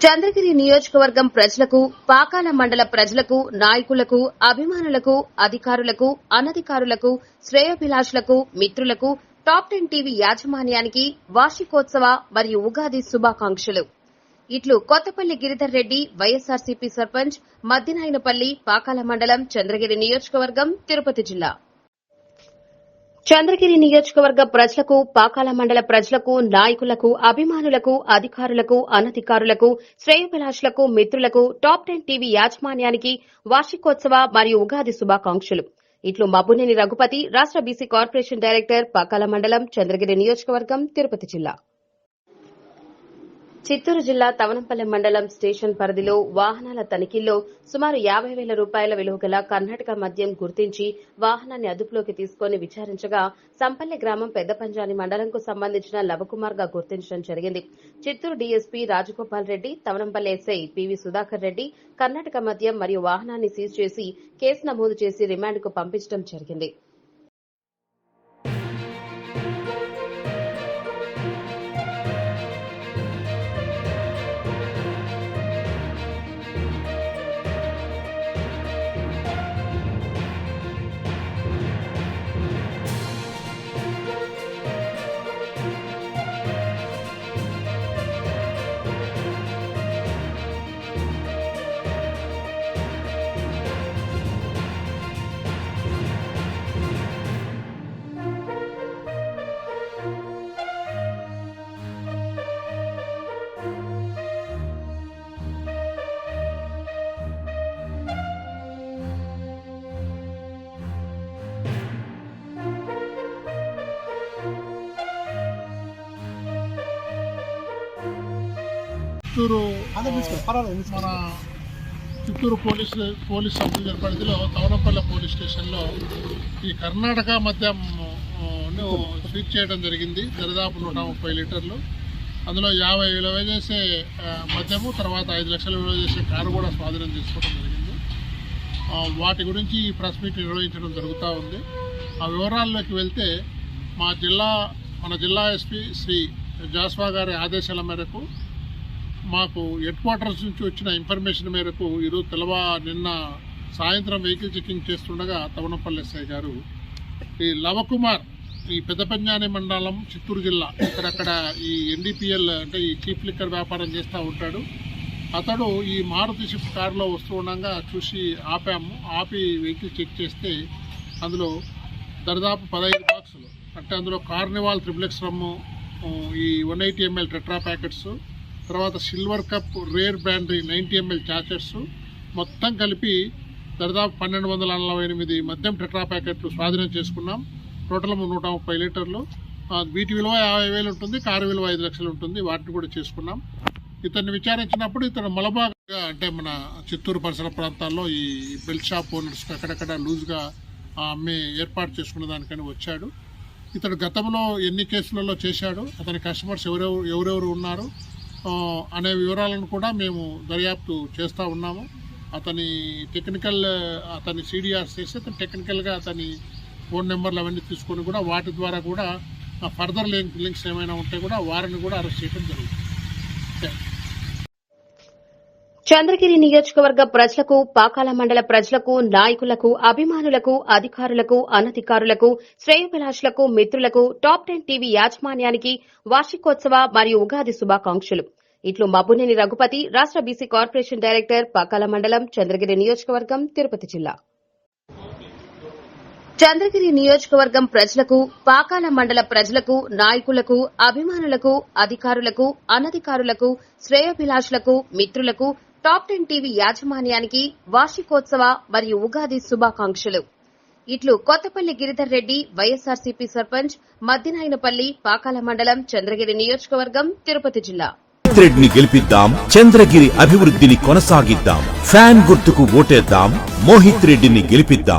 చంద్రగిరి నియోజకవర్గం ప్రజలకు పాకాల మండల ప్రజలకు నాయకులకు అభిమానులకు అధికారులకు అనధికారులకు శ్రేయోభిలాషులకు మిత్రులకు టాప్ టెన్ టీవీ యాజమాన్యానికి వార్షికోత్సవ మరియు ఉగాది శుభాకాంక్షలు. ఇట్లు కొత్తపల్లి గిరిధర్ రెడ్డి వైఎస్ఆర్సీపీ సర్పంచ్ మద్దినాయనపల్లి పాకాల మండలం చంద్రగిరి నియోజకవర్గం తిరుపతి జిల్లా. చంద్రగిరి నియోజకవర్గ ప్రజలకు పాకాల మండల ప్రజలకు నాయకులకు అభిమానులకు అధికారులకు అనధికారులకు శ్రేయభిలాషులకు మిత్రులకు టాప్ టెన్ టీవీ యాజమాన్యానికి వార్షికోత్సవ మరియు ఉగాది శుభాకాంక్షలు. ఇట్లు మబ్బునేని రఘుపతి రాష్ట బీసీ కార్పొరేషన్ డైరెక్టర్ పాకాల మండలం చంద్రగిరి నియోజకవర్గం తిరుపతి జిల్లా. చిత్తూరు జిల్లా తవనంపల్లి మండలం స్టేషన్ పరిధిలో వాహనాల తనిఖీల్లో సుమారు యాబై వేల రూపాయల విలువ గల కర్ణాటక మద్యం గుర్తించి వాహనాన్ని అదుపులోకి తీసుకుని విచారించగా సంపల్లి గ్రామం పెద్ద పంజాని మండలంకు సంబంధించిన లవకుమార్గా గుర్తించడం జరిగింది. Chittoor DSP Rajagopal Reddy Tavanampalli SI PV Sudhakar Reddy Karnataka మద్యం మరియు వాహనాన్ని సీజ్ చేసి కేసు నమోదు చేసి రిమాండ్కు పంపించడం జరిగింది. చిత్తూరు మన Chittoor police police sub division పరిధిలో తవనపల్లె పోలీస్ స్టేషన్లో ఈ కర్ణాటక మద్యం ఆ, ను చేయడం జరిగింది. దరిదాపు నూట ముప్పై లీటర్లు. అందులో యాభై విలువ చేసే మద్యము తర్వాత ఐదు లక్షలు విలువ చేసే కారు కూడా స్వాధీనం చేసుకోవడం జరిగింది. వాటి గురించి ఈ ప్రెస్ మీట్ నిర్వహించడం జరుగుతూ ఉంది. ఆ వివరాల్లోకి వెళ్తే మా జిల్లా మన జిల్లా ఎస్పీ శ్రీ జాస్వా గారి ఆదేశాల మేరకు మాకు హెడ్ క్వార్టర్స్ నుంచి వచ్చిన ఇన్ఫర్మేషన్ మేరకు ఈరోజు తెలవా నిన్న సాయంత్రం వెహికల్ చెకింగ్ చేస్తుండగా తవనపల్లి ఎస్ఐ గారు ఈ లవకుమార్ ఈ పెద్దపంజాని మండలం చిత్తూరు జిల్లా ఇక్కడక్కడ ఈ ఎన్డీపీఎల్ అంటే ఈ చీఫ్ లిక్కర్ వ్యాపారం చేస్తూ ఉంటాడు. అతడు ఈ మారుతి షిఫ్ట్ కారులో వస్తూ ఉండగా చూసి ఆపాము. ఆపి వెహికల్ చెక్ చేస్తే అందులో దరిదాపు పదహైదు బాక్సులు. అంటే అందులో కార్నివాల్ త్రిప్లెక్స్ రమ్ము ఈ one eighty ML tetra packets తర్వాత silver cup rare brandy ninety ML sachets మొత్తం కలిపి దాదాపు పన్నెండు వందల నలభై ఎనిమిది మద్యం టెట్రా ప్యాకెట్లు స్వాధీనం చేసుకున్నాం. టోటల్ నూట ముప్పై లీటర్లు. వీటి విలువ యాభై వేలు ఉంటుంది కారు విలువ ఐదు లక్షలు ఉంటుంది వాటిని కూడా చేసుకున్నాం. ఇతన్ని విచారించినప్పుడు ఇతను మలబాగా అంటే మన చిత్తూరు పరిసర ప్రాంతాల్లో ఈ బెల్ట్ షాప్ ఓనర్స్ అక్కడక్కడ లూజ్గా అమ్మే ఏర్పాటు చేసుకున్న దానికని వచ్చాడు. ఇతడు గతంలో ఎన్ని కేసులలో చేశాడు అతని కస్టమర్స్ ఎవరెవరు ఎవరెవరు ఉన్నారు అనే వివరాలను కూడా మేము దర్యాప్తు చేస్తూ ఉన్నాము. అతని టెక్నికల్ అతని సిడిఆర్ చేసి అతను టెక్నికల్గా అతని ఫోన్ నెంబర్లు అవన్నీ తీసుకొని కూడా వాటి ద్వారా కూడా ఫర్దర్ లింక్ లింక్స్ ఏమైనా ఉంటే కూడా వారిని కూడా అరెస్ట్ చేయడం జరుగుతుంది. చంద్రగిరి నియోజకవర్గ ప్రజలకు పాకాల మండల ప్రజలకు నాయకులకు అభిమానులకు అధికారులకు అనధికారులకు శ్రేయభిలాషులకు మిత్రులకు టాప్ టెన్ టీవీ యాజమాన్యానికి వార్షికోత్సవ మరియు ఉగాది శుభాకాంక్షలు. ఇట్లు మబ్బునేని రఘుపతి రాష్ట బీసీ కార్పొరేషన్ డైరెక్టర్ పాకాల మండలం చంద్రగిరి నియోజకవర్గం తిరుపతి జిల్లా. చంద్రగిరి నియోజకవర్గం ప్రజలకు పాకాల మండల ప్రజలకు నాయకులకు అభిమానులకు అధికారులకు అనధికారులకు శ్రేయభిలాషులకు మిత్రులకు టాప్ టెన్ టీవీ యాజమాన్యానికి వార్షికోత్సవ మరియు ఉగాది శుభాకాంక్షలు. ఇట్లు కొత్తపల్లి గిరిధర్ రెడ్డి వైఎస్ఆర్సీపీ సర్పంచ్ మద్దినాయనపల్లి పాకాల మండలం చంద్రగిరి నియోజకవర్గం తిరుపతి జిల్లా. ని గెలిపిద్దాం చంద్రగిరి అభివృద్ధిని కొనసాగిద్దాం ఫ్యాన్ గుర్తుకు ఓటేద్దాం మోహిత్ రెడ్డిని గెలిపిద్దాం.